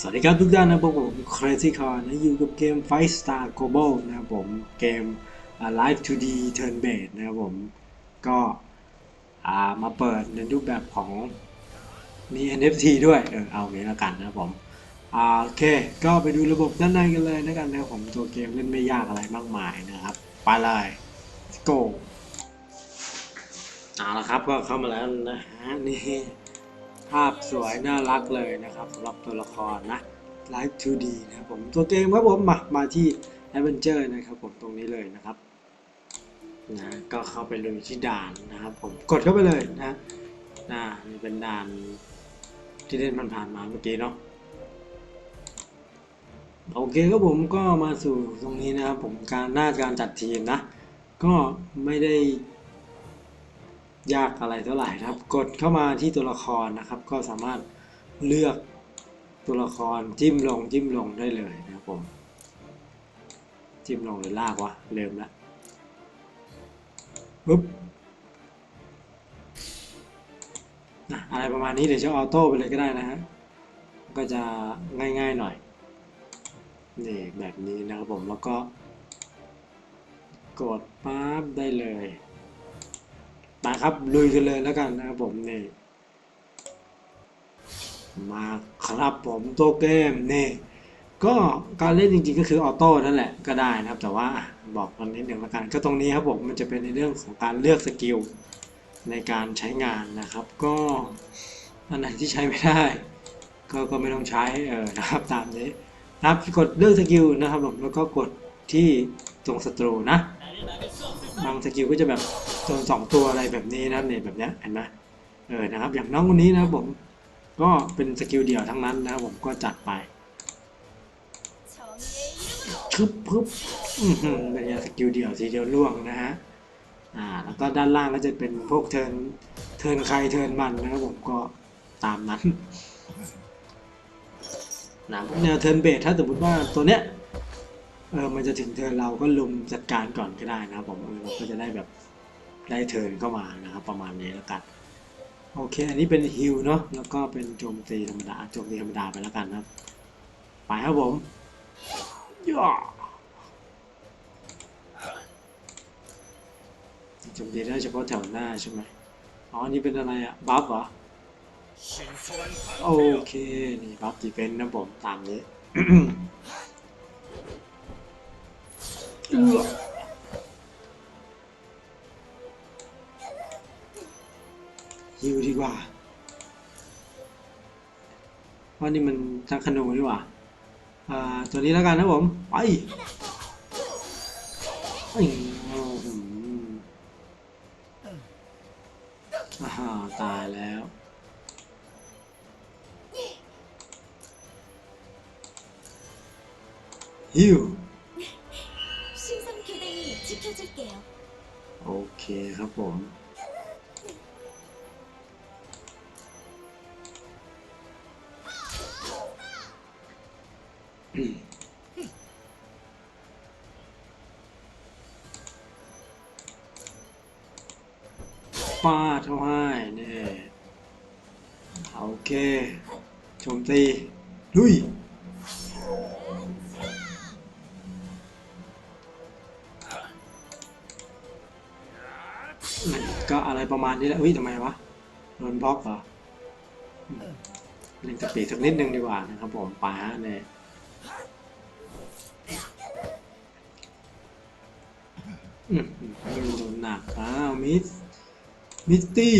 สวัสดีครับทุกท่านนะพบกับผม Crazy Car นะอยู่กับเกม Fight Star Global นะครับผมเกม Live 2D Turn Based นะครับผมก็มาเปิดในรูปแบบของมี NFT ด้วยเออเอางี้แล้วกันนะครับผมโอเค ก็ไปดูระบบด้านในกันเลยนะกันนะครับผมตัวเกมเล่นไม่ยากอะไรมากมายนะครับ ไปเลย Let's go เอาละครับก็เข้ามาแล้วนะฮะนี่ภาพสวยน่ารักเลยนะครับสำหรับตัวละครนะ Live 2D นะครับผมตัวเกมครับผมมามาที่ Adventure นะครับผมตรงนี้เลยนะครับนะก็เข้าไปเลยที่ด่านนะครับผมกดเข้าไปเลยนะนะนี่เป็นด่านที่เล่นมันผ่านๆมาเมื่อกี้เนาะโอเคครับผมก็มาสู่ตรงนี้นะครับผมการหน้าการจัดทีมนะ ก็ไม่ได้ ยากอะไรเท่าไหร่นะครับ กดเข้ามาที่ตัวละครนะครับ ก็สามารถเลือกตัวละครจิ้มลงจิ้มลงได้เลยนะครับผมจิ้มลงหรือลากวะเริ่มละปุ๊บนะอะไรประมาณนี้เดี๋ยวจะออโต้ไปเลยก็ได้นะฮะก็จะง่ายๆหน่อยนี่แบบนี้นะครับผมแล้วก็ กดปั๊บได้เลย มาครับลุยกันเลยแล้วกันนะครับผมนี่มาครับผมตัวเกมนี่ก็การเล่นจริงๆก็คือออโต้นั่นแหละก็ได้นะครับ แต่ว่าบอกกันนิดหนึ่งแล้วกันก็ตรงนี้ครับผมมันจะเป็นในเรื่องของการเลือกสกิลในการใช้งานนะครับ ก็อันไหนที่ใช้ไม่ได้ ก็ก็ไม่ต้องใช้เออนะครับตามนี้นะครับกดเลือกสกิลนะครับผมแล้วก็กดที่ตรงศัตรูนะ บางสกิลก็จะแบบโดนสองตัวอะไรแบบนี้นะเนี่ยแบบเนี้ยเห็นไหมเออนะครับ อย่างน้องคนนี้นะครับผมก็เป็นสกิลเดียวทั้งนั้นนะครับผมก็จัดไปคึบพึบอืมเป็นสกิลเดียวสีเดียวล่วงนะฮะอ่าแล้วก็ด้านล่างก็จะเป็นพวกเทินเทินใครเทินมันนะครับผมก็ตามนั้นนะแนวเทินเบสถ้าสมมติว่าตัวเนี้ย เออมันจะถึงเทิร์นเราก็ลุมจัดการก่อนก็ได้นะผมเออเราก็จะได้แบบได้เทิร์นเข้ามานะครับประมาณนี้แล้วกันโอเค อันนี้เป็นฮิลเนาะแล้วก็เป็นโจมตีธรรมดาโจมตีธรรมดาไปแล้วกันนะครับไปครับผมย่าโจมตีได้เฉพาะแถวหน้าใช่ไหมอ๋ออันนี่เป็นอะไรอะบัฟเหรอโอเค นี่บัฟดีเฟนต์นะผมตามนี้ อยู่ดีกว่าว่านี่มันจังขนูดีกว่า อ่า ตัวนี้แล้วกันนะผม ไปอตายแล้วฮิว 지켜줄게요. โอเคครับผม ปาดเขาให้นี่โอเคโจมตีลุย ก็อะไรประมาณนี้แหละเฮ้ยทำไมวะโดนบล็อกเหรออืมเล่นสปีดสักนิดนึงดีกว่านะครับผมป้าเนี่ยโดนหนักอ้าวมิสมิสตี้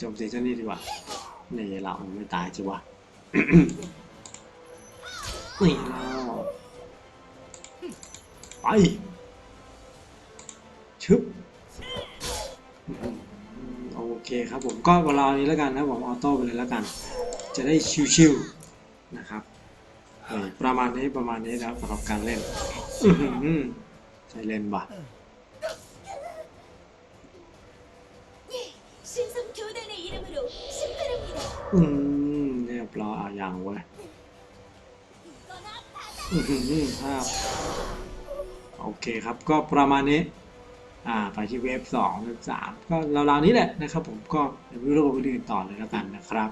จมตีเจ้านี่ดีกว่านี่เราไม่ตายจิวะนี่แล้ว ไปชึบโอเคครับผมก็เวลานี้แล้วกันนะผมออโต้ไปเลยแล้วกัน จะได้ชิวๆนะครับประมาณนี้ประมาณนี้นะสำหรับการเล่นใช้เล่นบัอืมเรียบร้อยอย่างเว้ยห้า โอเคครับก็ประมาณนี้อ่าไปที่เว็บสองเว็บสามก็ราวๆนี้แหละนะครับ ผมก็เดี๋ยวไปดูระบบอื่นๆต่อเลยแล้วกันนะครับ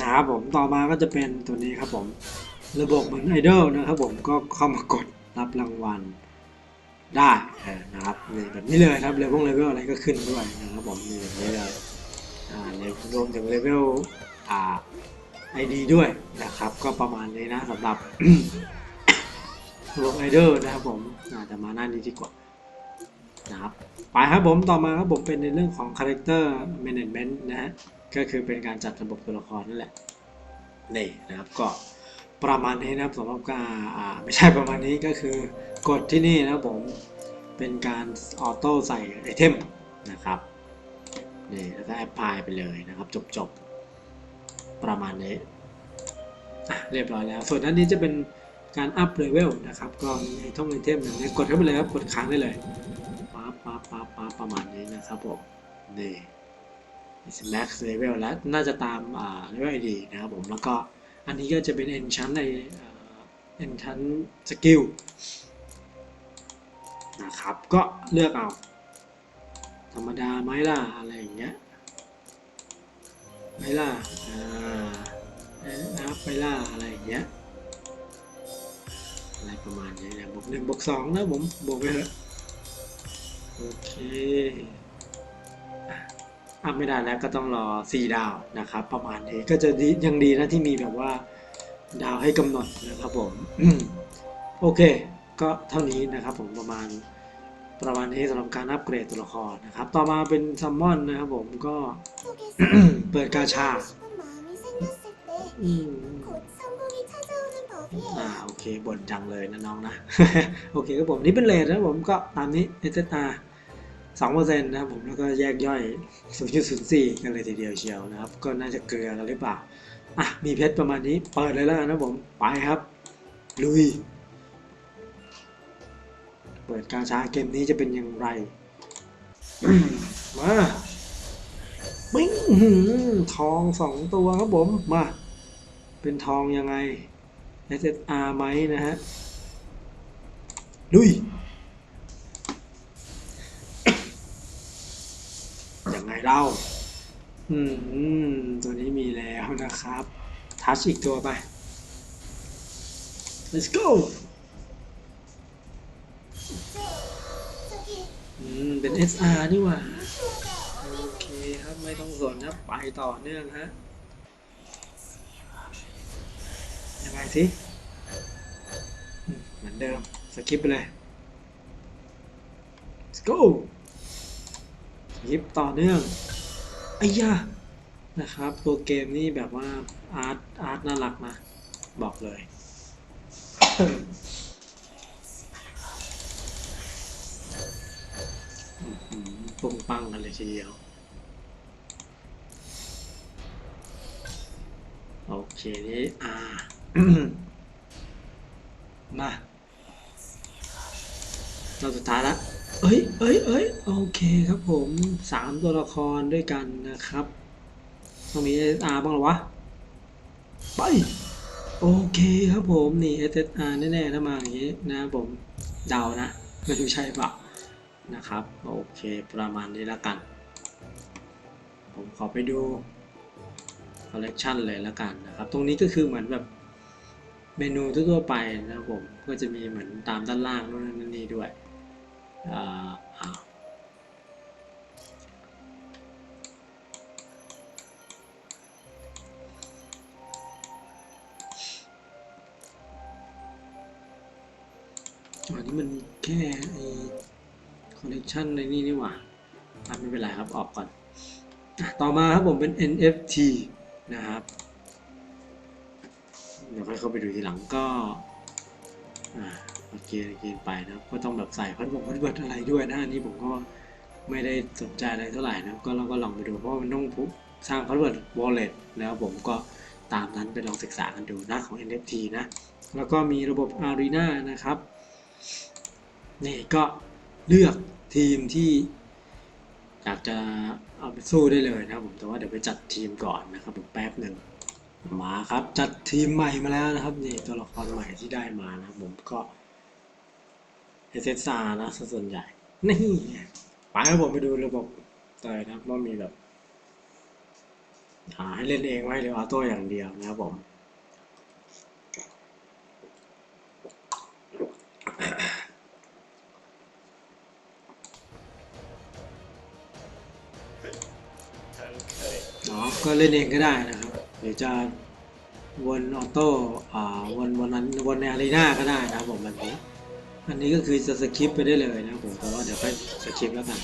นะครับผมต่อมาก็จะเป็นตัวนี้ครับผมระบบเหมือนไอดอลนะครับผมก็เข้ามากดรับรางวัลได้นะครับนี่แบบนี้เลยครับเลเวลเลเวลอะไรก็ขึ้นด้วยนะครับผมนี่แบบนี้เลยอ่าเลรวมถึงเลเวลอ่าไอดีด้วยนะครับ ก็ประมาณนี้นะสำหรับ ระบบไอดอลนะครับผมอาจจะมาหน้านี้ดีกว่านะครับไปครับผมต่อมาครับผมเป็นในเรื่องของ Character Management นะฮะก็คือเป็นการจัดระบบตัวละครนั่นแหละนี่นะครับก็ประมาณนี้นะครับสำหรับการไม่ใช่ประมาณนี้ก็คือกดที่นี่นะครับผมเป็นการออโต้ใส่ไอเทมนะครับนี่แล้วก็แอปพลายไปเลยนะครับ จบจบๆประมาณนี้เรียบร้อยแล้ว ส่วนด้านนี้จะเป็น การอัพเลเวลนะครับ ก็มีท่องไอเทมอย่างนี้กดเข้าไปเลยครับ กดค้างได้เลยปั๊บปั๊บปั๊บปั๊บประมาณนี้นะครับผมนี่ max level แล้วน่าจะตาม อ่า level ID นะครับผม แล้วก็อันนี้ก็จะเป็น enchant ในอ่า enchant skill นะครับ ก็เลือกเอา ธรรมดาไหมล่ะ อะไรอย่างเงี้ยไหมล่ะ อ่าเอ๊ะอัพไหมล่ะ อะไรอย่างเงี้ย อะไรประมาณนี้นะบวกหนึ่งบวกสองนะผมบวกไปเถอะโอเคอัพไม่ได้แล้วก็ต้องรอ 4 ดาวนะครับ ประมาณนี้ก็จะดียังดีนะที่มีแบบว่าดาวให้กำหนดนะครับผมโอเค ก็เท่านี้นะครับผมประมาณประมาณนี้สำหรับการอัปเกรดตัวละครนะครับ ต่อมาเป็นซัมมอนนะครับผมก็เปิดกาชา อ่าโอเคบ่นจังเลยนะน้องนะ โอเคครับผมนี่เป็นเลทนะผมก็ตามนี้ SSR สองเปอร์เซ็นต์นะครับผมแล้วก็แยกย่อย 0.04 กันเลยทีเดียวเชียวนะครับ ก็น่าจะเกลือกันหรือเปล่าอะมีเพชรประมาณนี้เปิดเลยแล้วกันนะผมไปครับ ลุย เปิดการชาเกมนี้จะเป็นอย่างไร มาปิ้งหือทองสองตัวครับผมมา เป็นทองยังไง SSR ไหมนะฮะลุยยังไงเล่า อืม ตัวนี้มีแล้วนะครับ ทัชอีกตัวไป let's go อืม เป็น SR นี่หว่า โอเคครับ ไม่ต้องสนนะไปต่อเนื่องฮะ ยังไงสิเหมือนเดิม สกิปไปเลย let's go ยิบต่อเนื่องไอ้ยานะครับ ตัวเกมนี่แบบว่า อาร์ต อาร์ตน่ารักนะ บอกเลย ปุ้งปังกันเลยทีเดียว โอเค นี่อ่า มา เราสุดท้ายละเอ้ยเอ้ยเอ้ยโอเคครับผมสามตัวละครด้วยกันนะครับ ต้องมี S R บ้างหรอวะ ไป โอเคครับผม นี่ SSR แน่ๆถ้ามาอย่างนี้นะผมเดานะ ไม่รู้ใช่เปล่านะครับ โอเคประมาณนี้ล้วกัน ผมขอไปดูคอลเลกชันเลยล้วกันนะครับ ตรงนี้ก็คือเหมือนแบบ เมนูทั่วๆไปนะครับผมก็จะมีเหมือนตามด้านล่างนู่นนั่นนี่ด้วยอ่าอันนี้มันแค่ไอคอลเลกชันในนี่นี่หว่าไม่เป็นไรครับออกก่อน ต่อมาครับผมเป็น NFT นะครับ เดี๋ยวค่อยเข้าไปดูทีหลังก็อ่าโอเคกินไปนะครับ ก็ต้องแบบใส่พัดบงพัดเวิร์ดอะไรด้วยนะอันนี้ผมก็ไม่ได้สนใจอะไรเท่าไหร่นะก็เราก็ลองไปดูเพราะมันต้องพุสร้างพัดเวิร์ดวอลเล็ตแล้วผมก็ตามนั้นไปลองศึกษากันดูนะของ NFT นะแล้วก็มีระบบ Arena นะครับนี่ก็เลือกทีมที่อยากจะเอาไปสู้ได้เลยนะครับผมแต่ว่าเดี๋ยวไปจัดทีมก่อนนะครับผมแป๊บหนึ่ง มาครับจัดทีมใหม่มาแล้วนะครับนี่ตัวละครใหม่ที่ได้มานะผมก็เอเซซานะซะส่วนใหญ่นี่ไปครับผมไปดูระบบเตยนะครับว่ามีแบบหาให้เล่นเองไว้หรือออโต้อย่างเดียวนะครับผมอ๋อก็เล่นเองก็ได้นะครับ หรือจะวนออโต้วนวนนั้นวนในอารีนาก็ได้นะครับผมแบบนี้ อันนี้ก็คือจะสคิปไปได้เลยนะผมแต่ว่าเดี๋ยวค่อยสคิปแล้วกัน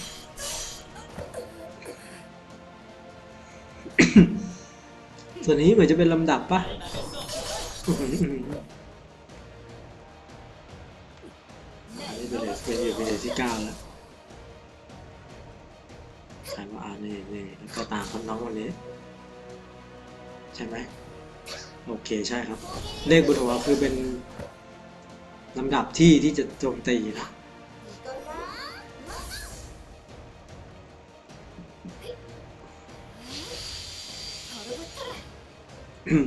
ส่วนนี้เหมือนจะเป็นลำดับปะอันนี้เป็นเลสเป็นอยู่เป็นที่เก้าแล้วใครว่าอ่านนี่นี่แล้วก็ตามคนน้องวันนี้ ใช่ไหมโอเคใช่ครับ เลขบนหัวคือเป็นลำดับที่ที่จะโจมตีนะอืม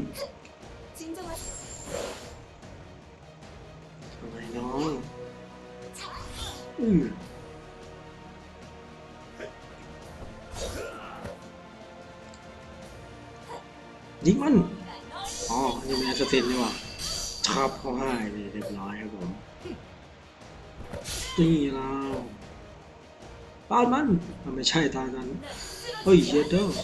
นี่เราปาดมันมันไม่ใช่ทาจันเฮ้ยเยเดอร์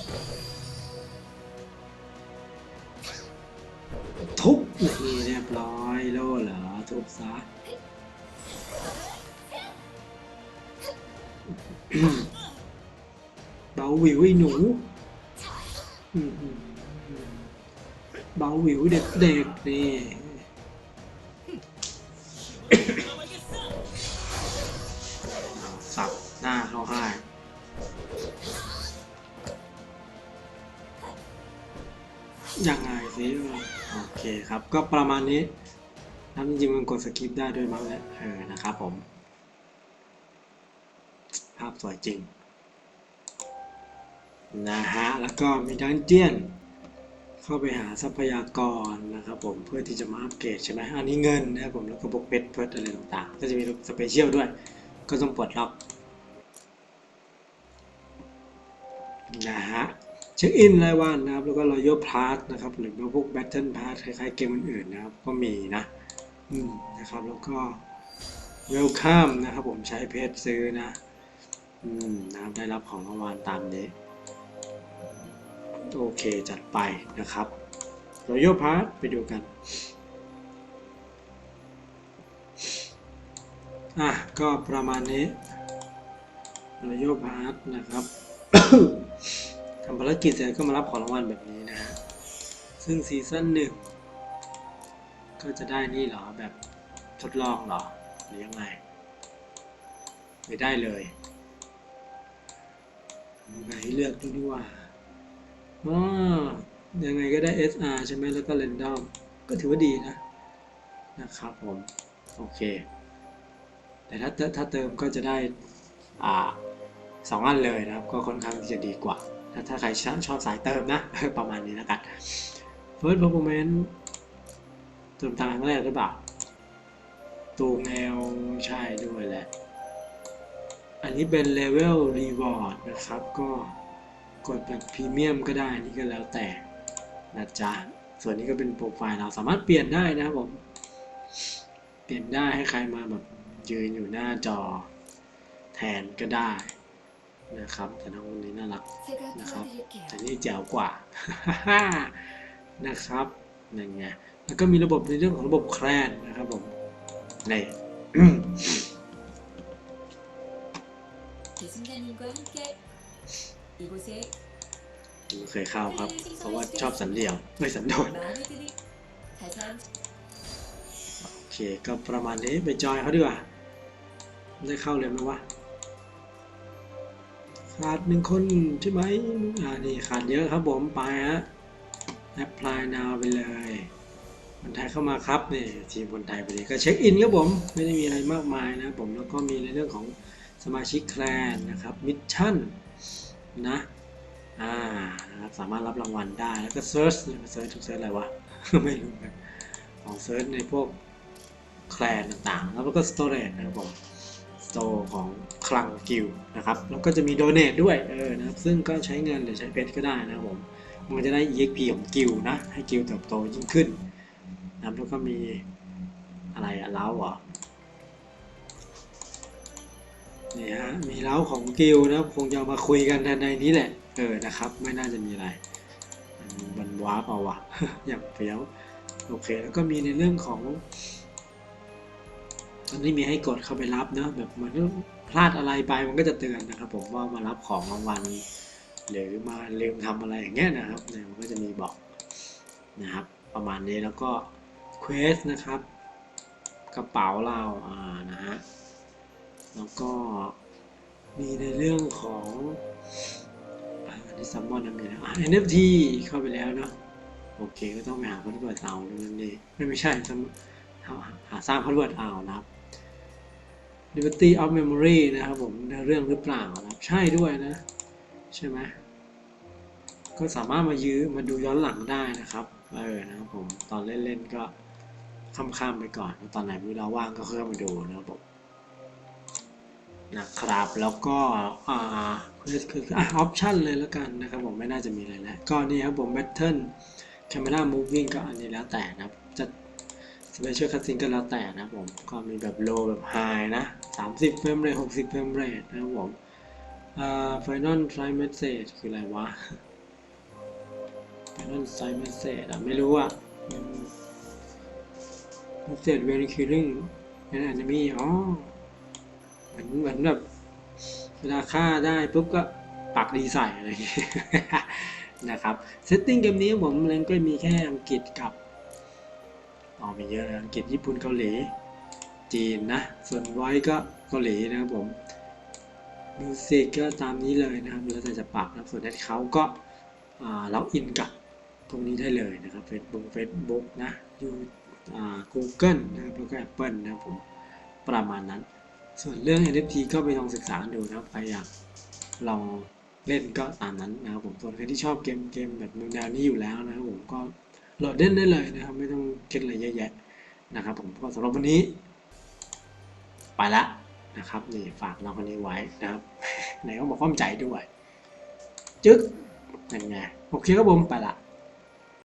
ทุบนี่เรียบร้อยแล้วเหรอทุบซะเบาวิวไอ้หนูเบาวิวเด็กๆนี่ ยังไงสิโอเคครับ ก็ประมาณนี้นะจริงมันกดสกิปได้ด้วยมั้งแหละเออนะครับผม ภาพสวยจริง นะฮะ แล้วก็มีดันเจียน เข้าไปหาทรัพยากรนะครับผมเพื่อที่จะมาอัปเกรดใช่ไหมอันนี้เงินนะครับผมแล้วก็บวกเพชรเพิร์ดอะไรต่างๆ ก็จะมีสเปเชียลด้วย ก็ต้องปลดล็อกนะฮะ เช็คอินรายวันนะครับ แล้วก็รอย a l พาร์ทนะครับ หรือว่าพวกแบทเทิลพาร์ทคล้ายๆเกมอื่นๆนะครับ ก็มีนะอืมนะครับ แล้วก็เวลคัมนะครับ ผมใช้เพจซื้อนะอืมนะครับได้รับของรางวัลตามนี้ โอเคจัดไปนะครับรอย a l พาร์ทไปดูกันอะก็ประมาณนี้รอย a l พาร์ทนะครับ ทำภารกิจเสร็จก็มารับของรางวัลแบบนี้นะฮะ ซึ่งซีซั่นหนึ่งก็จะได้นี่เหรอ แบบทดลองเหรอ หรือยังไง ไม่ได้เลยไหนเลือกดูดีกว่าอ๋อยังไงก็ได้ SR ใช่ไหมแล้วก็ Random ก็ถือว่าดีนะ นะครับผม โอเค แต่ถ้าถ้าเติมก็จะได้ อ่าสองอันเลยนะครับ ก็ค่อนข้างที่จะดีกว่า ถ้าใครชอบชอบสายเติมนะ ประมาณนี้แล้วกัน First Performance เติมตามครั้งแรกหรือเปล่าตูแนวใช่ด้วยแหละ อันนี้เป็น Level Reward นะครับ ก็กดแบบพรีเมียมก็ได้นี่ก็แล้วแต่นะจ๊ะ ส่วนนี้ก็เป็นโปรไฟล์เราสามารถเปลี่ยนได้นะครับผม เปลี่ยนได้ให้ใครมาแบบยืนอยู่หน้าจอแทนก็ได้ นะครับ แต่น้องคนนี้น่ารักนะครับแต่นี่แจ๋วกว่านะครับนั่นไงแล้วก็มีระบบในเรื่องของระบบแคลนนะครับผมนี่เคยเข้าครับ เพราะว่าชอบสันเหลี่ยมไม่สันโดษโอเคก็ประมาณนี้ไปจอยเขาดีกว่าได้เข้าเลยไหมวะ ขาดหนึ่งคนใช่ไหมอ่านี่ขาดเยอะครับผมไปฮะ apply now ไปเลยคนไทยเข้ามาครับนี่ทีมคนไทยไปเลยก็เช็คอินครับผมไม่ได้มีอะไรมากมายนะผมแล้วก็มีในเรื่องของสมาชิกแคลนนะครับมิชชั่นนะอ่านะครับสามารถรับรางวัลได้แล้วก็ search เซิร์ชเซิร์ชอะไรวะ ไม่รู้กันของเซิร์ชในพวกแคลนต่างๆ แล้วก็ storage นะครับผม store ของคลังกิลนะครับแล้วก็จะมี donate ด้วยเออนะครับซึ่งก็ใช้เงินหรือใช้เพชรก็ได้นะครับผมมันจะได้ EXP ของกิลนะให้กิลเติบโตยิ่งขึ้นนะครับแล้วก็มีอะไรอะเล้าเหรอนี่ฮะมีเล้าของกิลนะคงจะมาคุยกันในนี้แหละเออนะครับ ไม่น่าจะมีอะไร มันว้าร์ปเอาวะอย่างเฟี้ยวโอเคแล้วก็มีในเรื่องของ ตอนนี้มีให้กดเข้าไปรับเนอะแบบมือนพลาดอะไรไปมันก็จะเตือนนะครับ ผมว่ามารับของรางวัลหรือมาลืมทำอะไรอย่างเงี้ยนะครับเนี่ยมันก็จะมีบอกนะครับ ประมาณนี้แล้วก็เควสนะครับ กระเป๋าเราอ่านะฮะแล้วก็มีในเรื่องของอันนี้ซัมมอนนะมีนะอ่า NFT เข้าไปแล้วเนาะโอเคก็ต้องไปหาพัสดุเอาดูนั่นเองไม่ไม่ใช่ทำหาสร้างพัสดุเอานะครับ Liberty of Memory นะครับผมในเรื่องหรือเปล่านะครับใช่ด้วยนะ ใช่ไหมก็สามารถมายื้อมาดูย้อนหลังได้นะครับเออนะครับผมตอนเล่นๆก็ข้ามๆไปก่อน ตอนไหนมีเราว่างก็เข้ามาดูนะครับผมนะครับแล้วก็อ่าคือคืออะออปชันเลยแล้วกันนะครับผมไม่น่าจะมีอะไรแล้วก็นี่ครับผม Battle Camera Moving ก็อันนี้แล้วแต่นะครับจะ Special Cutscene ก็แล้วแต่นะครับผมก็มีแบบ low แบบ high นะ 30เฟรมเรท60เฟรมเรทนะครับผมอ่า final try message คืออะไรวะ final try message อะ ไม่รู้อะ message when killing an enemy อ๋อเหมือนเหมือนแบบเวลาฆ่าได้ปุ๊บก็ปักดีใส่อะไรอย่างเงี้ยนะครับ setting เกมนี้ผมเล่นก็มีแค่อังกฤษกับอ๋อมีเยอะเลยอังกฤษญี่ปุ่นเกาหลี จีนนะ ส่วนไว้ก็เกาหลีนะครับผมมิวสิกก็ตามนี้เลยนะครับแล้วแต่จะปรับนะส่วนแอดเขาก็ล็อกอินกับตรงนี้ได้เลยนะครับ Facebook Facebook นะยูอ่า Google นะครับแล้วก็ Apple นะครับผมประมาณนั้น ส่วนเรื่อง NFT ก็ไปลองศึกษาดูนะครับใครอยากลองเล่นก็ตามนั้นนะครับผมส่วนใครที่ชอบเกมเกมแบบแนวนี้อยู่แล้วนะครับผมก็โหลดเล่นได้เลยนะครับ ไม่ต้องคิดอะไรเยอะแยะนะครับผมก็สำหรับวันนี้ ไปละนะครับนี่ฝากน้องคนนี้ไว้นะครับไหนก็บอกความใจด้วย จึ๊กยังไงโอเคครับผมไปละ